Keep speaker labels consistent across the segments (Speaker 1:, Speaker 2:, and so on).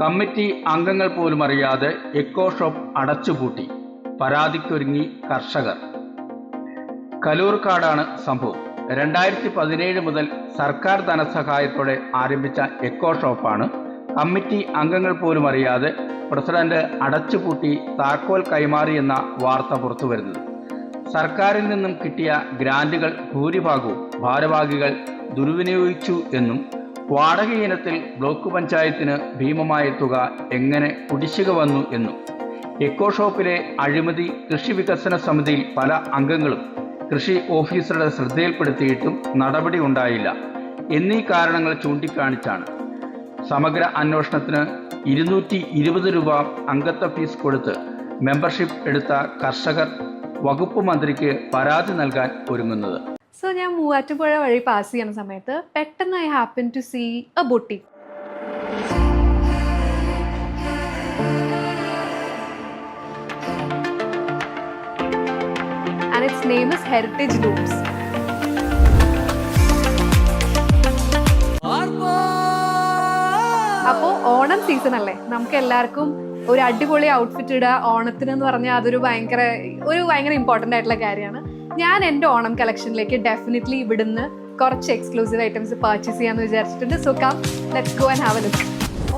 Speaker 1: Committee അംഗങ്ങൾ പോലും അറിയാതെ എക്കോ ഷോപ്പ് അടച്ചുപൂട്ടി. പരാതിക്കൊരുങ്ങി കർഷകർ. കലൂർക്കാടാണ് സംഭവം. രണ്ടായിരത്തി പതിനേഴ് മുതൽ സർക്കാർ ധനസഹായത്തോടെ ആരംഭിച്ച എക്കോ ഷോപ്പാണ് കമ്മിറ്റി അംഗങ്ങൾ പോലും അറിയാതെ പ്രസിഡന്റ് അടച്ചുപൂട്ടി താക്കോൽ കൈമാറി എന്ന വാർത്ത പുറത്തുവരുന്നത്. സർക്കാരിൽ നിന്നും കിട്ടിയ ഗ്രാന്റുകൾ ഭൂരിഭാഗവും ഭാരവാഹികൾ ദുർവിനിയോഗിച്ചു എന്നും വാടക ഇനത്തിൽ ബ്ലോക്ക് പഞ്ചായത്തിന് ഭീമമായ തുക എങ്ങനെ കുടിശ്ശിക വന്നു എന്നും എക്കോ ഷോപ്പിലെ അഴിമതി കൃഷി വികസന സമിതിയിൽ പല അംഗങ്ങളും കൃഷി ഓഫീസറുടെ ശ്രദ്ധയിൽപ്പെടുത്തിയിട്ടും നടപടി ഉണ്ടായില്ല എന്നീ കാരണങ്ങൾ ചൂണ്ടിക്കാണിച്ചാണ്. സമഗ്ര അന്വേഷണത്തിന് ഇരുന്നൂറ്റി ഇരുപത് രൂപ അംഗത്വ ഫീസ് കൊടുത്ത് മെമ്പർഷിപ്പ് എടുത്ത കർഷകർ വകുപ്പ് മന്ത്രിക്ക് പരാതി നൽകാൻ ഒരുങ്ങുന്നത്.
Speaker 2: സോ ഞാൻ മൂവാറ്റുപുഴ വഴി പാസ് ചെയ്യുന്ന സമയത്ത് പെട്ടെന്ന് I happen to see a boutique and name heritage looms അപ്പോൾ ഓണം സീസൺ അല്ലേ? നമുക്ക് എല്ലാവർക്കും ഒരു അടിപൊളി ഔട്ട്ഫിറ്റ് ഇടുക. ഓണത്തിന് എന്ന് പറഞ്ഞാൽ അതൊരു ഭയങ്കര ഒരു ഭയങ്കര ഇമ്പോർട്ടന്റ് ആയിട്ടുള്ള കാര്യമാണ്. ഞാൻ എന്റെ ഓണം കളക്ഷനിലേക്ക് ഡെഫിനറ്റ്ലി ഇവിടുന്ന് കുറച്ച് എക്സ്ക്ലൂസീവ് ഐറ്റംസ് പർച്ചേസ് ചെയ്യാമെന്ന് വിചാരിച്ചിട്ടുണ്ട്. So come let's go and have a look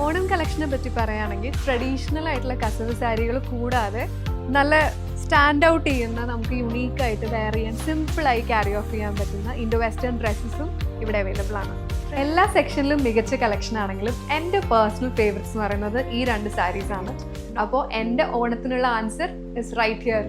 Speaker 2: Onam കളക്ഷനെ പറ്റി പറയുകയാണെങ്കിൽ ട്രഡീഷണൽ ആയിട്ടുള്ള കസവ് സാരികൾ കൂടാതെ നല്ല സ്റ്റാൻഡ് ഔട്ട് ചെയ്യുന്ന നമുക്ക് യുണീക്കായിട്ട് വെയർ ചെയ്യാൻ സിമ്പിളായി ക്യാരി ഓഫ് ചെയ്യാൻ പറ്റുന്ന ഇൻഡോ വെസ്റ്റേൺ ഡ്രസ്സസും ഇവിടെ അവൈലബിൾ ആണ്. എല്ലാ സെക്ഷനിലും മികച്ച കളക്ഷൻ ആണെങ്കിലും എന്റെ പേഴ്സണൽ ഫേവറേറ്റ്സ് എന്ന് പറയുന്നത് ഈ രണ്ട് സാരീസ് ആണ്. അപ്പോൾ എന്റെ ഓണത്തിനുള്ള ആൻസർ ഇസ് റൈറ്റ് ഹിയർ